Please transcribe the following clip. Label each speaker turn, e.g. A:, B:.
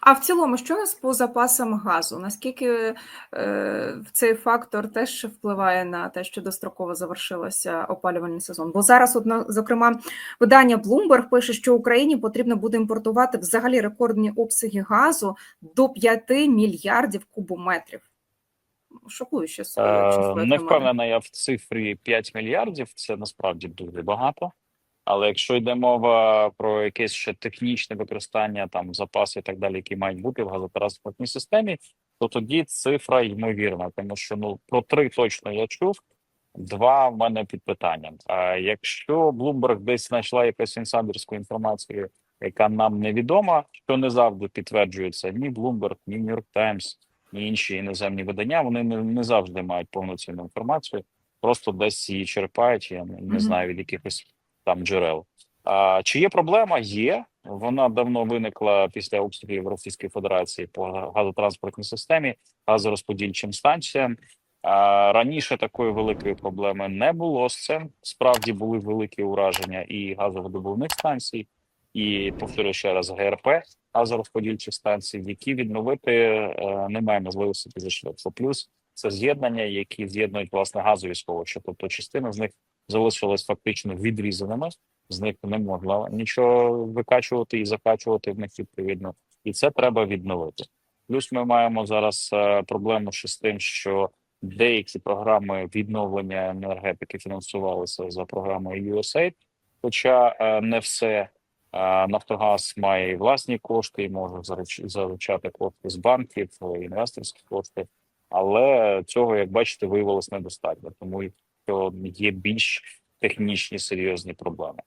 A: А в цілому, що у нас по запасам газу? Наскільки е, цей фактор теж впливає на те, що достроково завершилося опалювальний сезон? Бо зараз, от, на- зокрема, видання Bloomberg пише, що Україні потрібно буде імпортувати взагалі рекордні обсяги газу до 5 мільярдів кубометрів. Шокуюче.
B: Е, Не впевнена я в цифрі 5 мільярдів. Це насправді дуже багато. Але якщо йде мова про якесь ще технічне використання, там запаси і так далі, які мають бути в газотранспортній системі, то тоді цифра ймовірна, тому що ну про три точно я чув. Два в мене під питанням. А якщо Bloomberg десь знайшла якусь інсайдерську інформацію, яка нам невідома, що не завжди підтверджується ні Bloomberg, ні New York Times, ні інші іноземні видання, вони не, не завжди мають повноцінну інформацію, просто десь її черпають, я не, не знаю від якихось там джерел. А, чи є проблема? Є. Вона давно виникла після обстрілів Російської Федерації по газотранспортній системі, газорозподільчим станціям. А, раніше такої великої проблеми не було з цим. Справді були великі ураження і газовидобувних станцій, і повторюю ще раз ГРП газорозподільчих станцій, які відновити е, немає можливості швидко. Плюс це з'єднання, які з'єднують власне газові сховища. Тобто частина з них залишилась фактично відрізаними. З них не можна нічого викачувати і закачувати в них відповідно, і це треба відновити. Плюс ми маємо зараз е, проблему ще з тим, що деякі програми відновлення енергетики фінансувалися за програмою USAID, хоча е, не все. Е, Нафтогаз має і власні кошти, і може залучати кошти з банків, інвесторські кошти, але цього, як бачите, виявилось недостатньо, тому що є більш технічні серйозні проблеми.